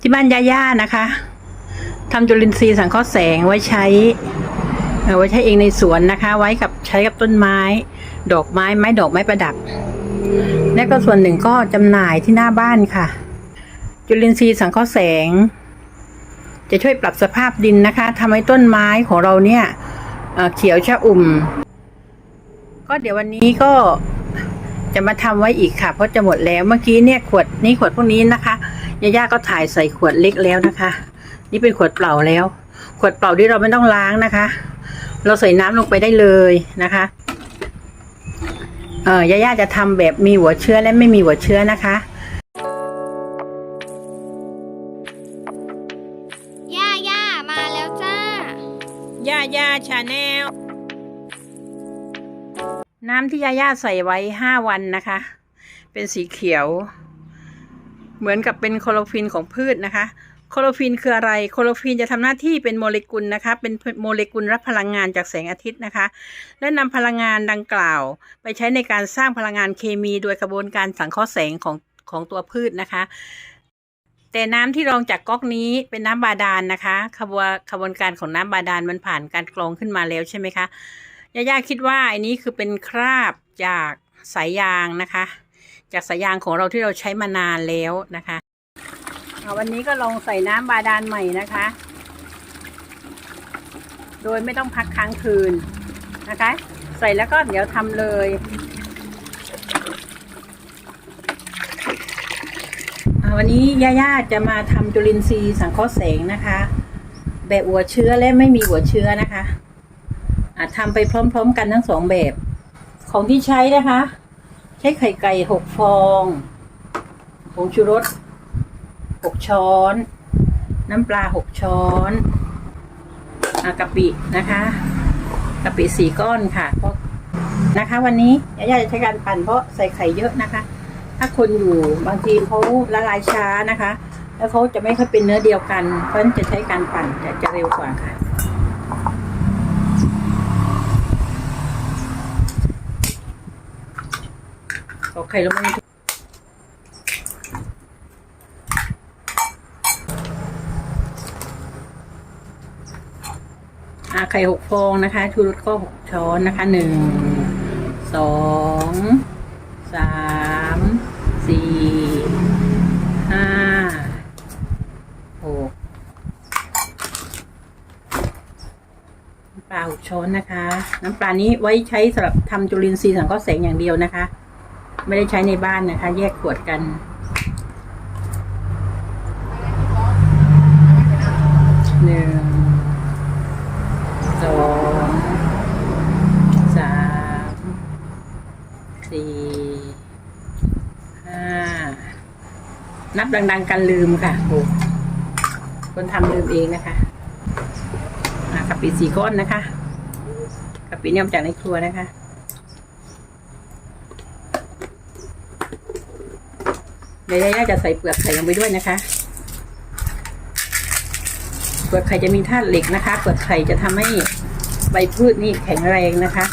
ที่บ้านย่าๆนะคะทำจุลินทรีย์สังเคราะห์แสงไว้ใช้ไว้ใช้เองในสวนนะคะ ไว้กับใช้กับต้นไม้ ดอกไม้ไม้ดอกไม้ประดับ และก็ส่วนหนึ่งก็จำหน่ายที่หน้าบ้านค่ะ จุลินทรีย์สังเคราะห์แสง จะช่วยปรับสภาพดินนะคะทำให้ต้นไม้ของเราเนี่ยเเขียวชะอุ่ม ก็เดี๋ยววันนี้ก็จะมาทำไว้อีกค่ะ เพราะจะหมดแล้วเมื่อกี้เนี่ยขวดนี้ขวดพวกนี้นะคะ ย่าๆก็ถ่ายใส่ขวดเล็กแล้วนะคะ นี่เป็นขวดเปล่าแล้ว ขวดเปล่าที่เราไม่ต้องล้างนะคะ เราใส่น้ำลงไปได้เลยนะคะเออย่าๆจะทำแบบมีหัวเชื้อและไม่มีหัวเชื้อนะคะย่าย่ามาแล้วจ้าย่าย่าชาแนลน้ำที่ย่าย่าใส่ไว้ห้าวันนะคะ เป็นสีเขียว เหมือนกับเป็นโคโลฟินของพืชนะคะ โคโลฟินคืออะไร โคโลฟินจะทำหน้าที่เป็นโมเลกุลนะคะ เป็นโมเลกุลรับพลังงานจากแสงอาทิตย์นะคะ และนำพลังงานดังกล่าว ไปใช้ในการสร้างพลังงานเคมีโดยกระบวนการสังเคราะห์แสงของของตัวพืชนะคะ แต่น้ำที่รองจากก๊อกนี้เป็นน้ำบาดาลนะคะขบวนขบวนการของน้ำบาดาลมันผ่านการกรองขึ้นมาแล้วใช่ไหมคะย่าย่าคิดว่าอันนี้คือเป็นคราบจากสายยางนะคะ จากสายยางของเราที่เราใช้มานานแล้วนะคะวันนี้ก็ลองใส่น้ำบาดาลใหม่นะคะ โดยไม่ต้องพักค้างคืนนะคะ ใส่แล้วก็เดี๋ยวทำเลยวันนี้ย่าย่าจะมาทำจุลินทรีย์สังเคราะห์แสงนะคะ แบบหัวเชื้อและไม่มีหัวเชื้อนะคะอ่าทำไปพร้อม ๆ กันทั้งสองแบบของที่ใช้นะคะ ใช้ไข่ไก่หกฟองผงชูรสหกช้อน น้ำปลาหกช้อนอากะปินะคะกะปิสี่ก้อนค่ะเพราะนะคะ วันนี้ยาย่าจะใช้การปั่นเพราะใส่ไข่เยอะนะคะ ถ้าคนอยู่บางทีเขาละลายช้านะคะ แล้วเขาจะไม่ค่อยเป็นเนื้อเดียวกันเพราะฉะนั้นจะใช้การปั่นจะจะเร็วกว่าค่ะ เอาไข่ลงไปในถุงอ่าไข่หกฟองนะคะชูรสก็หกช้อนนะคะหนึ่งสองสามสี่ห้าหกน้ำปลาหกช้อนนะคะ น้ำปลานี้ไว้ใช้สำหรับทำจุลินทรีย์สังเคราะห์แสงอย่างเดียวนะคะ ไม่ได้ใช้ในบ้านนะคะ แยกขวดกันหนึ่งสองสามสี่ห้านับดัง ๆ กันลืมค่ะโอ้คนทำลืมเองนะคะอะกะปิสี่ก้อนนะคะกะปิเนี่ยมาจากในครัวนะคะ เดี๋ยวย่าจะใส่เปลือกไข่ลงไปด้วยนะคะ เปลือกไข่จะมีธาตุเหล็กนะคะ เปลือกไข่จะทำให้ใบพืชนี่แข็งแรงนะคะ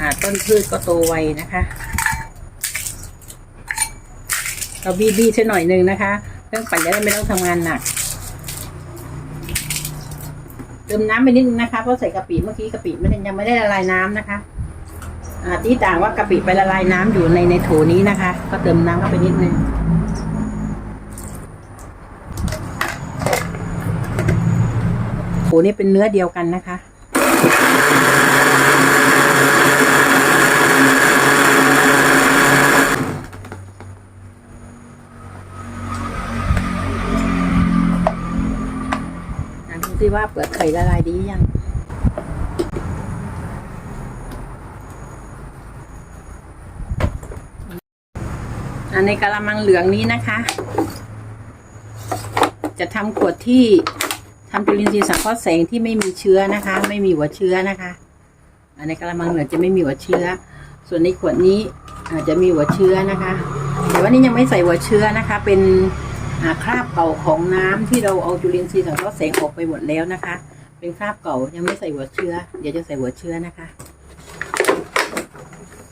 อ่า ต้นพืชก็โตไวนะคะเราบีบีใช่หน่อยหนึ่งนะคะเครื่องปั่นจะได้ไม่ต้องทำงานหนักเติมน้ำไปนิดนึงนะคะเพราะใส่กะปิเมื่อกี้กะปิม่ได้ยังไม่ได้ละลายน้ำนะคะ ที่ต่างว่ากะปิไปละลายน้ำอยู่ในในโถนี้นะคะ ก็เติมน้ำเข้าไปนิดนึงโถนี่เป็นเนื้อเดียวกันนะคะอะดูสิว่าเปลือกไข่ละลายดียัง ในกระมังเหลืองนี้นะคะ จะทำขวดที่ทำจุลินทรีย์สังเคราะห์แสงที่ไม่มีเชื้อนะคะ ไม่มีหัวเชื้อนะคะอันในกระมังเหลืองจะไม่มีหัวเชื้อ ส่วนในขวดนี้อาจจะมีหัวเชื้อนะคะ แต่ว่านี่ยังไม่ใส่หัวเชื้อนะคะ เป็นคราบเก่าของน้ำที่เราเอาจุลินทรีย์สังเคราะห์แสงออกไปหมดแล้วนะคะ เป็นคราบเก่ายังไม่ใส่หัวเชื้อ เดี๋ยวจะใส่หัวเชื้อนะคะ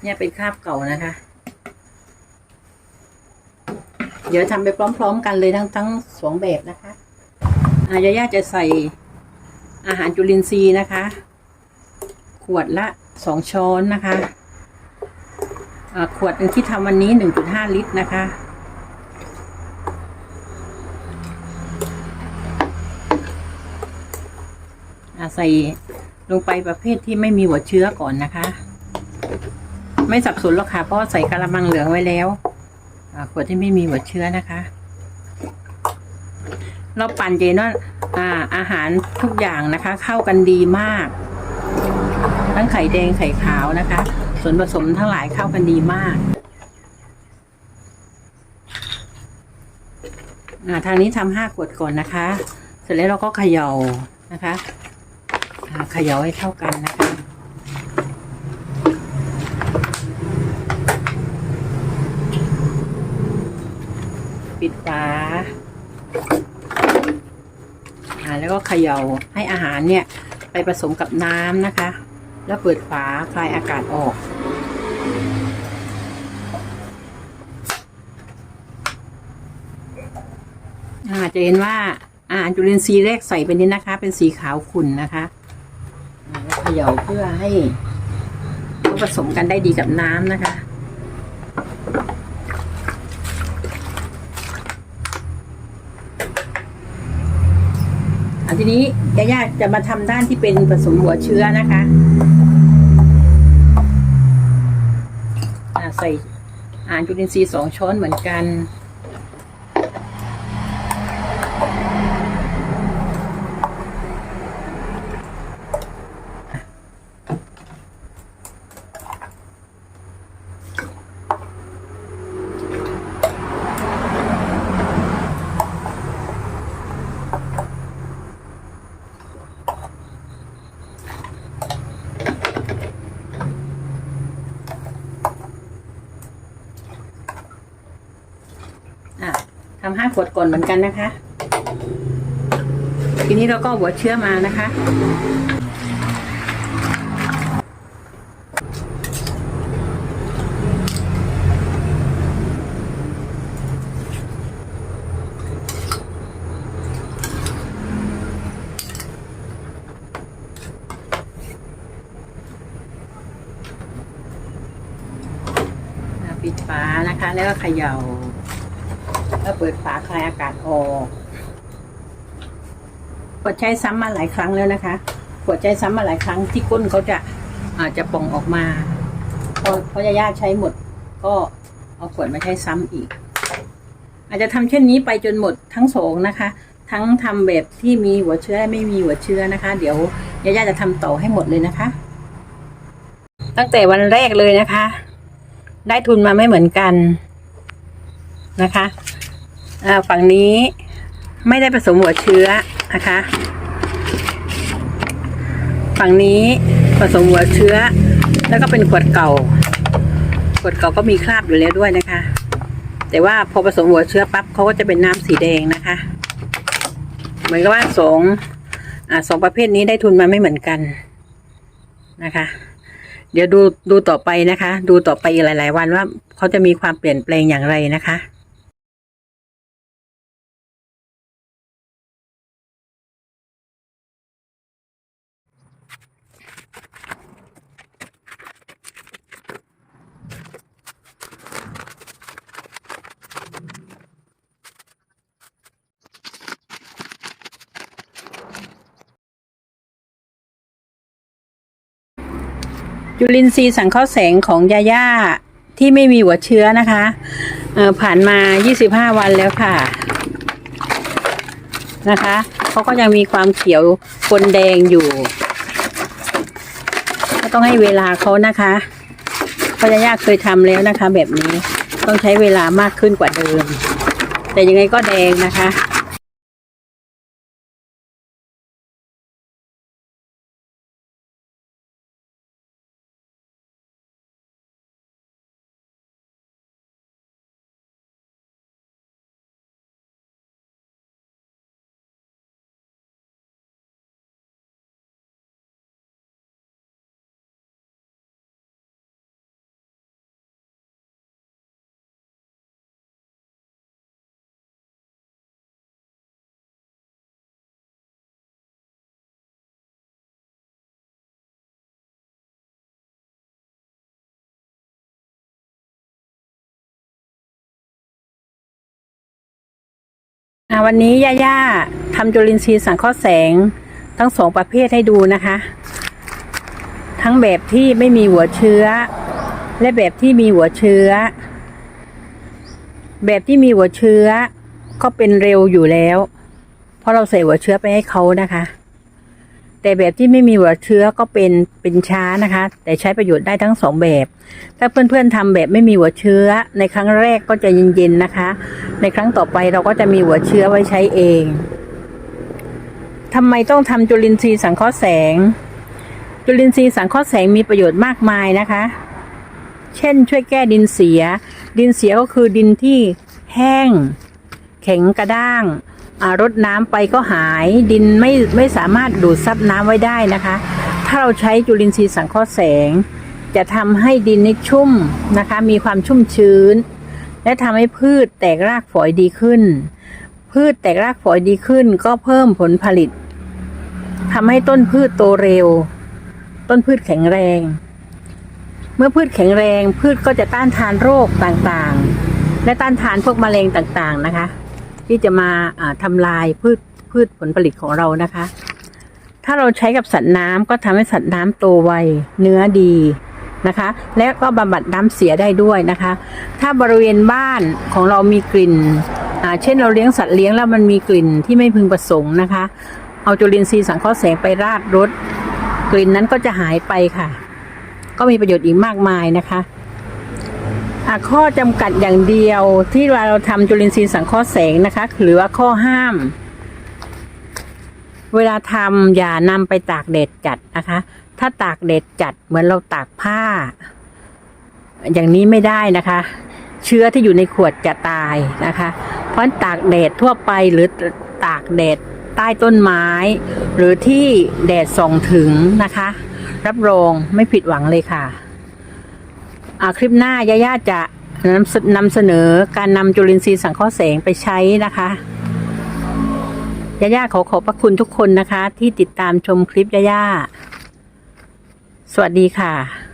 เนี่ยเป็นคราบเก่านะคะ เดี๋ยวดี๋ยวทำไปพร้อม ๆ กันเลยทั้งทั้งสองแบบนะคะอายาย่าจะใส่อาหารจุลินทรีย์นะคะ ขวดละสองช้อนนะคะขวดหนึ่งที่ทำวันนี้หนึ่งจุดห้าลิตรนะคะใส่ลงไปประเภทที่ไม่มีหัวเชื้อก่อนนะคะ ไม่สับสนหรอกค่ะเพราะใส่กระมังเหลืองไว้แล้ว ขวดที่ไม่มีหัวเชื้อนะคะ เราปั่นเจนว่าอ่าอาหารทุกอย่างนะคะ เข้ากันดีมาก ทั้งไข่แดงไข่ขาวนะคะ ส่วนผสมทั้งหลายเข้ากันดีมากอาทางนี้ทำห้าขวดก่อนนะคะ เสร็จแล้วเราก็เขย่านะคะเขย่าให้เข้ากันนะคะ ปิดฝาแล้วก็เขย่าให้อาหารเนี่ย ไปผสมกับน้ำนะคะ แล้วเปิดฝาคลายอากาศออก อาจะเห็นว่าอาหารจุลินทรีย์แรกใส่ไปนี้นะคะ เป็นสีขาวขุ่นนะคะเขย่าเพื่อให้ผสมกันได้ดีกับน้ำนะคะ ทีนี้ยาย่าจะมาทำด้านที่เป็นผสมหัวเชื้อนะคะใส่อาหารจุลินทรีย์สองช้อนเหมือนกัน อะ ทำห้าขวดก่อนเหมือนกันนะคะ ทีนี้เราก็หัวเชื้อมานะคะอะปิดฝานะคะ แล้วก็เขย่า แล้วเปิดฝาคลายอากาศออกขวดใช้ซ้ำมาหลายครั้งแล้วนะคะขวดใช้ซ้ำมาหลายครั้งที่ก้นเขาจะอาจจะป่องออกมา พอพอยาย่าใช้หมด ก็เอาขวดมาใช้ซ้ำอีก อาจจะทำเช่นนี้ไปจนหมดทั้งสองนะคะ ทั้งทำแบบที่มีหัวเชื้อและไม่มีหัวเชื้อนะคะ เดี๋ยวยาย่าจะทำต่อให้หมดเลยนะคะ ตั้งแต่วันแรกเลยนะคะ ได้ทุนมาไม่เหมือนกันนะคะ อ่าฝั่งนี้ไม่ได้ผสมหัวเชื้อนะคะ ฝั่งนี้ผสมหัวเชื้อ แล้วก็เป็นขวดเก่า ขวดเก่าก็มีคราบอยู่แล้วด้วยนะคะ แต่ว่าพอผสมหัวเชื้อปั๊บเขาก็จะเป็นน้ำสีแดงนะคะ เหมือนกับว่าสองอ่าสองประเภทนี้ได้ทุนมาไม่เหมือนกันนะคะ เดี๋ยวดูดูต่อไปนะคะ ดูต่อไปอีกหลาย ๆ วันว่าเขาจะมีความเปลี่ยนแปลงอย่างไรนะคะ จุลินทรีย์สังเคราะห์แสงของยาย่าที่ไม่มีหัวเชื้อนะคะผ่านมา 25 วันแล้วค่ะ นะคะเขาก็ยังมีความเขียวปนแดงอยู่ ก็ต้องให้เวลาเขานะคะเพราะยาย่าเคยทำแล้วนะคะ แบบนี้ต้องใช้เวลามากขึ้นกว่าเดิม แต่ยังไงก็แดงนะคะ วันนี้ย่าย่าทำจุลินทรีย์สังเคราะห์แสงทั้งสองประเภทให้ดูนะคะ ทั้งแบบที่ไม่มีหัวเชื้อ และแบบที่มีหัวเชื้อ แบบที่มีหัวเชื้อ ก็เป็นเร็วอยู่แล้ว เพราะเราใส่หัวเชื้อไปให้เขานะคะ แต่แบบที่ไม่มีหัวเชื้อก็เป็นเป็นช้านะคะ แต่ใช้ประโยชน์ได้ทั้งสองแบบ ถ้าเพื่อนๆทำแบบไม่มีหัวเชื้อ ในครั้งแรกก็จะเย็นๆนะคะ ในครั้งต่อไปเราก็จะมีหัวเชื้อไว้ใช้เองทำไมต้องทำจุลินทรีย์สังเคราะห์แสง จุลินทรีย์สังเคราะห์แสงมีประโยชน์มากมายนะคะ เช่น ช่วยแก้ดินเสีย ดินเสียก็คือดินที่แห้ง แข็งกระด้าง รดน้ำไปก็หายดินไม่ไม่สามารถดูดซับน้ำไว้ได้นะคะ ถ้าเราใช้จุลินทรีย์สังเคราะห์แสง จะทำให้ดินนี่ชุ่มนะคะ มีความชุ่มชื้น และทำให้พืชแตกรากฝอยดีขึ้น พืชแตกรากฝอยดีขึ้น ก็เพิ่มผลผลิตทำให้ต้นพืชโตเร็ว ต้นพืชแข็งแรง เมื่อพืชแข็งแรง พืชก็จะต้านทานโรคต่างๆ และต้านทานพวกแมลงต่างๆนะคะ ที่จะมาอ่าทำลายพืชพืชผลผลิตของเรานะคะ ถ้าเราใช้กับสัตว์น้ำก็ทำให้สัตว์น้ำโตไวเนื้อดีนะคะ และก็บำบัดน้ำเสียได้ด้วยนะคะ ถ้าบริเวณบ้านของเรามีกลิ่นเช่นเราเลี้ยงสัตว์เลี้ยงแล้วมันมีกลิ่นที่ไม่พึงประสงค์นะคะ เอาจุลินทรีย์สังเคราะห์แสงไปราดรถ กลิ่นนั้นก็จะหายไปค่ะ ก็มีประโยชน์อีกมากมายนะคะ ข้อจำกัดอย่างเดียวที่เวลาเราทำจุลินทรีย์สังเคราะห์แสงนะคะ หรือว่าข้อห้าม เวลาทำอย่านำไปตากแดดจัดนะคะ ถ้าตากแดดจัดเหมือนเราตากผ้า อย่างนี้ไม่ได้นะคะ เชื้อที่อยู่ในขวดจะตายนะคะ เพราะตากแดดทั่วไปหรือตากแดดใต้ต้นไม้ หรือที่แดดส่องถึงนะคะ รับรองไม่ผิดหวังเลยค่ะ คลิปหน้ายาย่าจะนำเสนำเสนอการนำจุลินทรีย์สังเคราะห์แสงไปใช้นะคะยาย่าขอขอบพระคุณทุกคนนะคะ ที่ติดตามชมคลิปยาย่า สวัสดีค่ะ